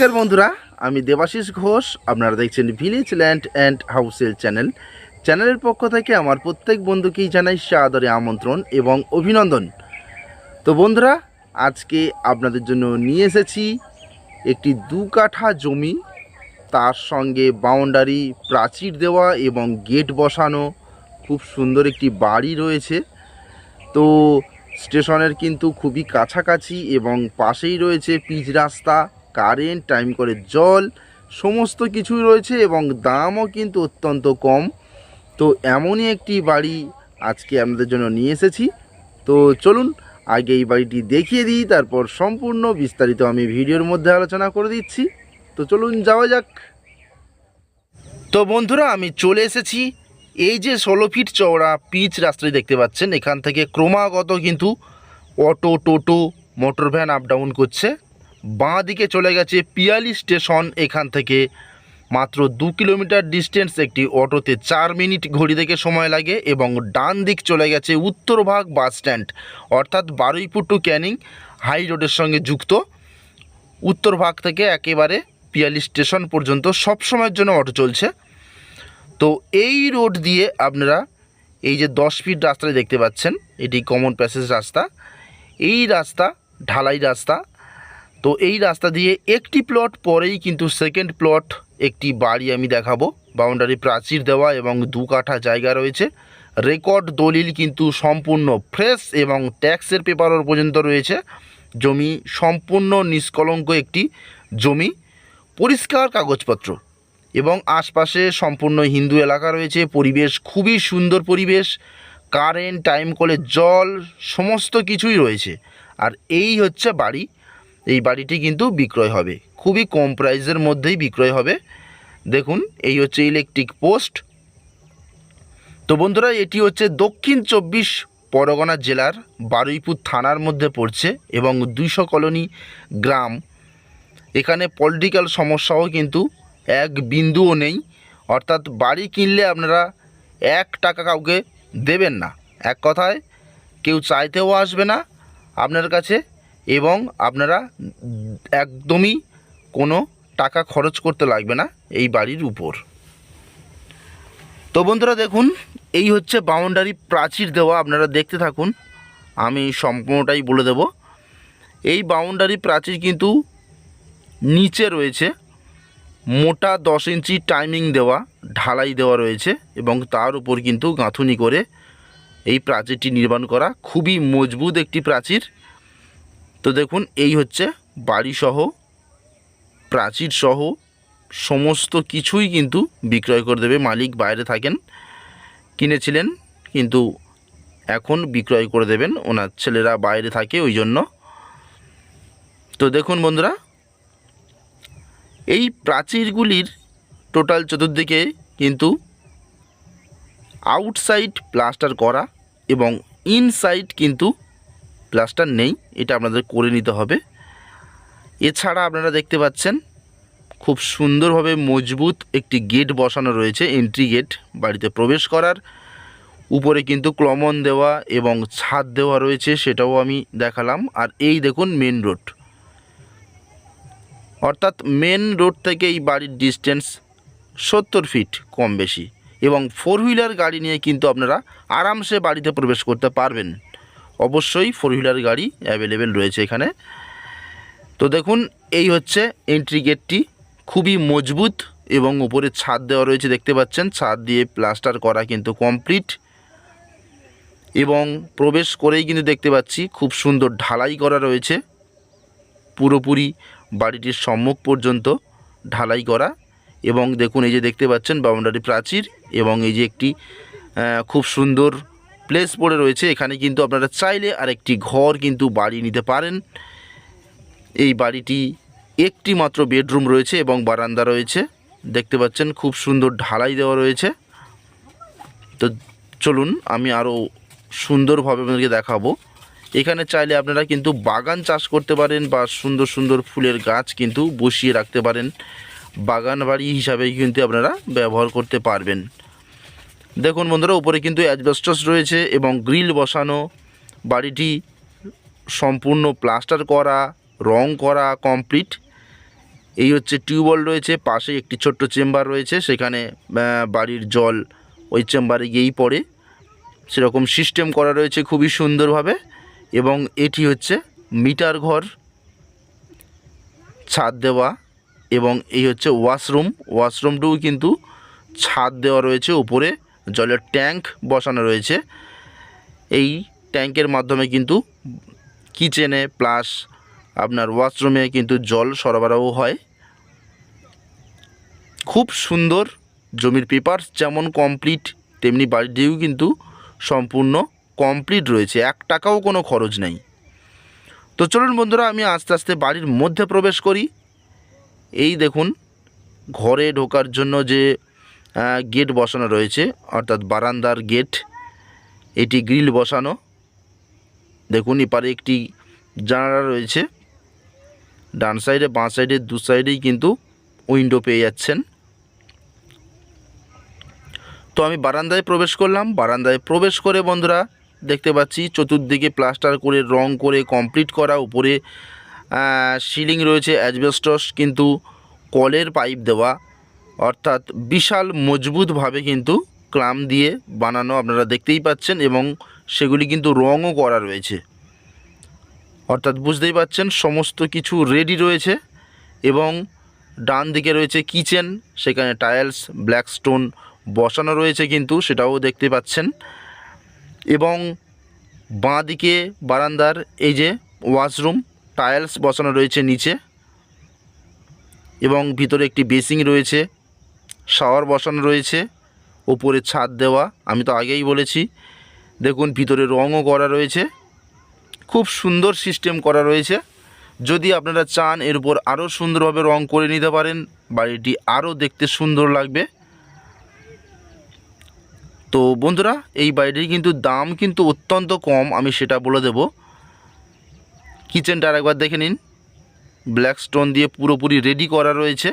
নমস্কার বন্ধুরা, আমি দেবাশিস ঘোষ, আপনারা দেখছেন ভিলেজ ল্যান্ড অ্যান্ড হাউসেল চ্যানেল চ্যানেলের পক্ষ থেকে আমার প্রত্যেক বন্ধুকেই জানাই সাদরে আমন্ত্রণ এবং অভিনন্দন। তো বন্ধুরা, আজকে আপনাদের জন্য নিয়ে এসেছি একটি দু কাঠা জমি, তার সঙ্গে বাউন্ডারি প্রাচীর দেওয়া এবং গেট বসানো, খুব সুন্দর একটি বাড়ি রয়েছে। তো স্টেশনের কিন্তু খুবই কাছাকাছি এবং পাশেই রয়েছে পিচ রাস্তা কারেন্ট টাইম করে জল, সমস্ত কিছুই রয়েছে এবং দামও কিন্তু অত্যন্ত কম। তো এমনই একটি বাড়ি আজকে আপনাদের জন্য নিয়ে এসেছি। তো চলুন, আগে এই বাড়িটি দেখিয়ে দিই, তারপর সম্পূর্ণ বিস্তারিত আমি ভিডিওর মধ্যে আলোচনা করে দিচ্ছি। তো চলুন, যাওয়া যাক। তো বন্ধুরা, আমি চলে এসেছি। এই যে ষোলো ফিট চওড়া পিচ রাস্তাটি দেখতে পাচ্ছেন, এখান থেকে ক্রমাগত কিন্তু auto, toto, motor van up down করছে। বাঁ দিকে চলে গেছে পিয়ালি স্টেশন এখান থেকে। মাত্র দু কিলোমিটার ডিস্টেন্স একটি অটোতে চার মিনিট ঘড়ি থেকে সময় লাগে এবং ডান দিক চলে গেছে উত্তরভাগ বাস স্ট্যান্ড অর্থাৎ বারুইপুর টু ক্যানিং হাই রোডের সঙ্গে যুক্ত। উত্তর ভাগ থেকে একেবারে পিয়ালি স্টেশন পর্যন্ত সব সময়ের জন্য অটো চলছে। তো এই রোড দিয়ে আপনারা এই যে দশ ফিট রাস্তাটা দেখতে পাচ্ছেন, এটি কমন প্যাসেজ রাস্তা। এই রাস্তা ঢালাই রাস্তা তো এই রাস্তা দিয়ে একটি প্লট পরেই কিন্তু সেকেন্ড প্লট একটি বাড়ি আমি দেখাবো। বাউন্ডারি প্রাচীর দেওয়া এবং দু কাঠা জায়গা রয়েছে। রেকর্ড দলিল কিন্তু সম্পূর্ণ ফ্রেশ এবং ট্যাক্সের পেপারও পর্যন্ত রয়েছে। জমি সম্পূর্ণ নিষ্কলঙ্ক একটি জমি, পরিষ্কার কাগজপত্র এবং আশপাশে সম্পূর্ণ হিন্দু এলাকা রয়েছে। পরিবেশ খুবই সুন্দর পরিবেশ কারেন্ট টাইম কলের জল, সমস্ত কিছুই রয়েছে। আর এই হচ্ছে বাড়ি। এই বাড়িটি কিন্তু বিক্রয় হবে। খুবই কম প্রাইসের মধ্যেই বিক্রয় হবে। দেখুন, এই হচ্ছে ইলেকট্রিক পোস্ট তো বন্ধুরা, এটি হচ্ছে দক্ষিণ চব্বিশ পরগনা জেলার বারুইপুর থানার মধ্যে পড়ছে এবং দুইশো কলোনি গ্রাম। এখানে পলিটিক্যাল সমস্যাও কিন্তু এক বিন্দুও নেই। অর্থাৎ বাড়ি কিনলে আপনারা এক টাকা কাউকে দেবেন না। এক কথায়, কেউ চাইতেও আসবে না। আপনার কাছে এবং আপনারা একদমই কোনো টাকা খরচ করতে লাগবে না এই বাড়ির উপর। তো বন্ধুরা দেখুন, এই হচ্ছে বাউন্ডারি প্রাচীর দেওয়া, আপনারা দেখতে থাকুন, আমি সম্পূর্ণটাই বলে দেব। এই বাউন্ডারি প্রাচীর কিন্তু নিচে রয়েছে, মোটা দশ ইঞ্চি টাইমিং দেওয়া, ঢালাই দেওয়া রয়েছে, এবং তার উপর কিন্তু গাঁথুনি করে এই প্রাচীরটি নির্মাণ করা। খুবই মজবুত একটি প্রাচীর। তো দেখুন, এই হচ্ছে বাড়িসহ প্রাচীর সহ সমস্ত কিছুই কিন্তু বিক্রয় করে দেবে। মালিক বাইরে থাকেন, কিনেছিলেন, কিন্তু এখন বিক্রয় করে দেবেন। ওনার ছেলেরা বাইরে থাকে, ওই জন্য। তো দেখুন বন্ধুরা, এই প্রাচীরগুলির টোটাল চতুর্দিকে কিন্তু আউটসাইড প্লাস্টার করা এবং ইনসাইড কিন্তু প্লাস্টার নেই, এটা আপনাদের করে নিতে হবে। এছাড়া আপনারা দেখতে পাচ্ছেন, খুব সুন্দরভাবে মজবুত একটি গেট বসানো রয়েছে এন্ট্রি গেট বাড়িতে প্রবেশ করার। উপরে কিন্তু ক্লমন দেওয়া এবং ছাদ দেওয়া রয়েছে, সেটাও আমি দেখালাম। আর এই দেখুন মেন রোড অর্থাৎ মেন রোড থেকে এই বাড়ির ডিস্টেন্স সত্তর ফিট কম বেশি। এবং ফোর হুইলার গাড়ি নিয়ে কিন্তু আপনারা আরামসে বাড়িতে প্রবেশ করতে পারবেন। অবশ্যই ফোর হুইলার গাড়ি অ্যাভেলেবেল রয়েছে এখানে। তো দেখুন, এই হচ্ছে এন্ট্রি গেটটি খুবই মজবুত এবং উপরে ছাদ দেওয়া রয়েছে, দেখতে পাচ্ছেন। ছাদ দিয়ে প্লাস্টার করা কিন্তু কমপ্লিট এবং প্রবেশ করেই কিন্তু দেখতে পাচ্ছি, খুব সুন্দর ঢালাই করা রয়েছে। পুরোপুরি বাড়িটির সম্মুখ পর্যন্ত ঢালাই করা। এবং দেখুন, এই যে দেখতে পাচ্ছেন বাউন্ডারি প্রাচীর এবং এই যে একটি খুব সুন্দর প্লেস পড়ে রয়েছে। এখানে কিন্তু আপনারা চাইলে আরেকটি ঘর কিন্তু বাড়ি নিতে পারেন। এই বাড়িটি একটি মাত্র বেডরুম রয়েছে এবং বারান্দা রয়েছে। দেখতে পাচ্ছেন খুব সুন্দর ঢালাই দেওয়া রয়েছে। তো চলুন, আমি আরও সুন্দরভাবে আপনাদেরকে দেখাবো। এখানে চাইলে আপনারা কিন্তু বাগান চাষ করতে পারেন বা সুন্দর সুন্দর ফুলের গাছ কিন্তু বসিয়ে রাখতে পারেন। বাগান বাড়ি হিসাবে কিন্তু আপনারা ব্যবহার করতে পারবেন। দেখুন বন্ধুরা, উপরে কিন্তু অ্যাজবেস্টস রয়েছে এবং গ্রিল বসানো, বাড়িটি সম্পূর্ণ প্লাস্টার করা, রং করা, কমপ্লিট। এই হচ্ছে টিউবওয়েল রয়েছে, পাশে একটি ছোট্ট চেম্বার রয়েছে, সেখানে বাড়ির জল ওই চেম্বারে গিয়েই পড়ে। সেরকম সিস্টেম করা রয়েছে খুবই সুন্দরভাবে এবং এটি হচ্ছে মিটার ঘর, ছাদ দেওয়া এবং এই হচ্ছে ওয়াশরুম। ওয়াশরুমটিও কিন্তু ছাদ দেওয়া রয়েছে উপরে। জলের ট্যাঙ্ক বসানো রয়েছে। এই ট্যাঙ্কের মাধ্যমে কিন্তু কিচেনে প্লাস আপনার ওয়াশরুমে কিন্তু জল সরবরাহ হয়। খুব সুন্দর জমির পেপার, যেমন কমপ্লিট, তেমনি বাড়িটিও কিন্তু সম্পূর্ণ কমপ্লিট রয়েছে, এক টাকাও কোনো খরচ নেই। তো চলুন বন্ধুরা, আমি আস্তে আস্তে বাড়ির মধ্যে প্রবেশ করি। এই দেখুন, ঘরে ঢোকার জন্য যে গেট বসানো রয়েছে, অর্থাৎ বারান্দার গেট। এটি গ্রিল বসানো। দেখুন, এপারে একটি জানালা রয়েছে। ডান সাইডে, বাঁ সাইডে, দু সাইডেই কিন্তু উইন্ডো পেয়ে যাচ্ছেন। তো আমি বারান্দায় প্রবেশ করলাম। বারান্দায় প্রবেশ করে, বন্ধুরা, দেখতে পাচ্ছি চতুর্দিকে প্লাস্টার করে, রং করে, কমপ্লিট করা। উপরে সিলিং রয়েছে অ্যাজবেস্টস কিন্তু কলের পাইপ দেওয়া। অর্থাৎ বিশাল মজবুতভাবে কিন্তু ক্লাম দিয়ে বানানো আপনারা দেখতেই পাচ্ছেন এবং সেগুলি কিন্তু রঙও করা রয়েছে। অর্থাৎ বুঝতেই পাচ্ছেন সমস্ত কিছু রেডি রয়েছে এবং ডান দিকে রয়েছে কিচেন সেখানে টাইলস ব্ল্যাক স্টোন বসানো রয়েছে কিন্তু সেটাও দেখতে পাচ্ছেন। এবং বাঁ দিকে বারান্দার এই যে ওয়াশরুম টাইলস বসানো রয়েছে নিচে এবং ভিতরে একটি বেসিং রয়েছে। শাওয়ার বসানো রয়েছে ওপরে ছাদ দেওয়া, আমি তো আগেই বলেছি। দেখুন, ভিতরে রঙও করা রয়েছে। খুব সুন্দর সিস্টেম করা রয়েছে। যদি আপনারা চান, এর উপর আরও সুন্দরভাবে রং করে নিতে পারেন, বাড়িটি আরও দেখতে সুন্দর লাগবে। তো বন্ধুরা, এই বাড়িটির কিন্তু দাম কিন্তু অত্যন্ত কম, আমি সেটা বলে দেব। কিচেনটা আরেকবার দেখে নিন। ব্ল্যাক স্টোন দিয়ে পুরোপুরি রেডি করা রয়েছে।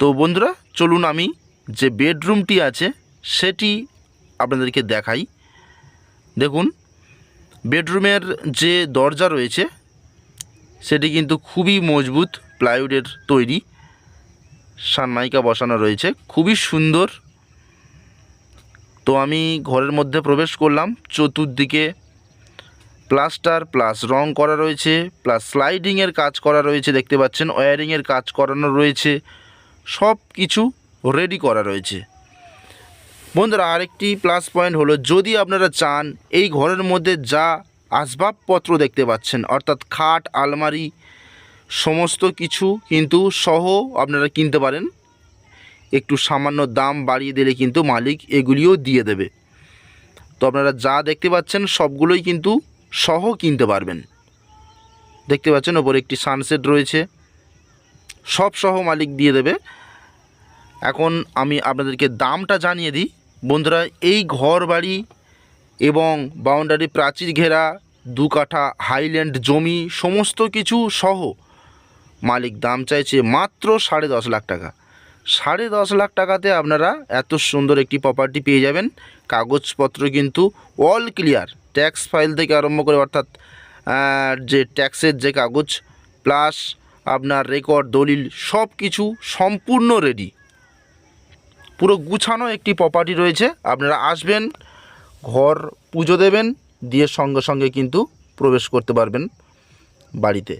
তো বন্ধুরা চলুন আমি যে বেডরুমটি আছে, সেটি আপনাদেরকে দেখাই। দেখুন, বেডরুমের যে দরজা রয়েছে, সেটি কিন্তু খুবই মজবুত প্লাইউডের তৈরি। সানমাইকা বসানো রয়েছে, খুবই সুন্দর। তো আমি ঘরের মধ্যে প্রবেশ করলাম, চতুর্দিকে প্লাস্টার, প্লাস রং করা রয়েছে, প্লাস স্লাইডিংয়ের কাজ করা রয়েছে, দেখতে পাচ্ছেন, ওয়্যারিংয়ের কাজ করানো রয়েছে। সব কিছু রেডি করা রয়েছে। বন্ধুরা, আরেকটি প্লাস পয়েন্ট হলো, যদি আপনারা চান, এই ঘরের মধ্যে যা আসবাবপত্র দেখতে পাচ্ছেন, অর্থাৎ খাট, আলমারি, সমস্ত কিছু কিন্তু সহ আপনারা কিনতে পারেন। একটু সামান্য দাম বাড়িয়ে দিলে কিন্তু মালিক এগুলিও দিয়ে দেবে। তো আপনারা যা দেখতে পাচ্ছেন, সবগুলোই কিন্তু সহ কিনতে পারবেন। দেখতে পাচ্ছেন, ওপরে একটি সানসেট রয়েছে। সব সহ মালিক দিয়ে দেবে। এখন আমি আপনাদেরকে দামটা জানিয়ে দিই। বন্ধুরা, এই ঘর বাড়ি এবং বাউন্ডারি প্রাচীর ঘেরা, দু কাঠা হাইল্যান্ড জমি, সমস্ত কিছু সহ মালিক দাম চাইছে মাত্র সাড়ে দশ লাখ টাকা। সাড়ে দশ লাখ টাকাতে আপনারা এত সুন্দর একটি প্রপার্টি পেয়ে যাবেন। কাগজপত্র কিন্তু অল ক্লিয়ার ট্যাক্স ফাইল থেকে আরম্ভ করে অর্থাৎ যে ট্যাক্সের যে কাগজ প্লাস আপনার রেকর্ড দলিল সব কিছু সম্পূর্ণ রেডি পুরো গুছানো একটি প্রপার্টি রয়েছে। আপনারা আসবেন, ঘর পুজো দেবেন, দিয়ে সঙ্গে সঙ্গে কিন্তু প্রবেশ করতে পারবেন বাড়িতে।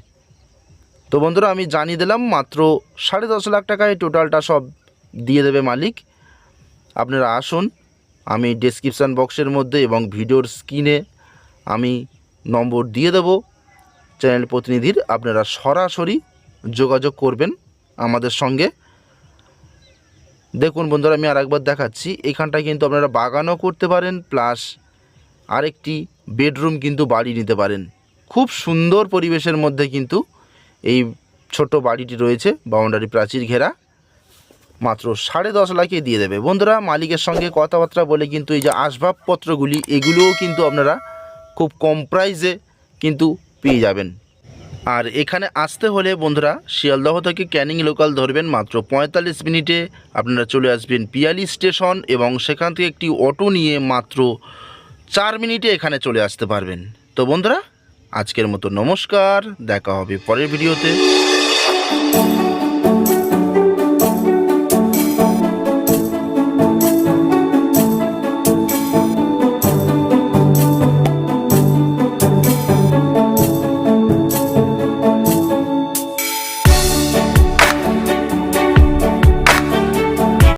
তো বন্ধুরা, আমি জানিয়ে দিলাম, মাত্র সাড়ে দশ লাখ টাকায় টোটালটা সব দিয়ে দেবে মালিক। আপনারা আসুন, আমি ডেসক্রিপশান বক্সের মধ্যে এবং ভিডিওর স্ক্রিনে আমি নম্বর দিয়ে দেব। চ্যানেল প্রতিনিধির, আপনারা সরাসরি যোগাযোগ করবেন আমাদের সঙ্গে। দেখুন বন্ধুরা, আমি আরেকবার দেখাচ্ছি। এখানটায় কিন্তু আপনারা বাগানও করতে পারেন, প্লাস আরেকটি বেডরুম কিন্তু বাড়ি নিতে পারেন। খুব সুন্দর পরিবেশের মধ্যে কিন্তু এই ছোট বাড়িটি রয়েছে, বাউন্ডারি প্রাচীর ঘেরা। মাত্র সাড়ে দশ লাখে দিয়ে দেবে। বন্ধুরা, মালিকের সঙ্গে কথাবার্তা বলে কিন্তু এই যে আসবাবপত্রগুলি, এগুলোও কিন্তু আপনারা খুব কম প্রাইসে কিন্তু পেয়ে যাবেন। আর এখানে আসতে হলে বন্ধুরা শিয়ালদহ থেকে ক্যানিং লোকাল ধরবেন মাত্র পঁয়তাল্লিশ মিনিটে। আপনারা চলে আসবেন পিয়ালি স্টেশন এবং সেখান থেকে একটি অটো নিয়ে মাত্র চার মিনিটে এখানে চলে আসতে পারবেন। তো বন্ধুরা, আজকের মতো নমস্কার, দেখা হবে পরের ভিডিওতে।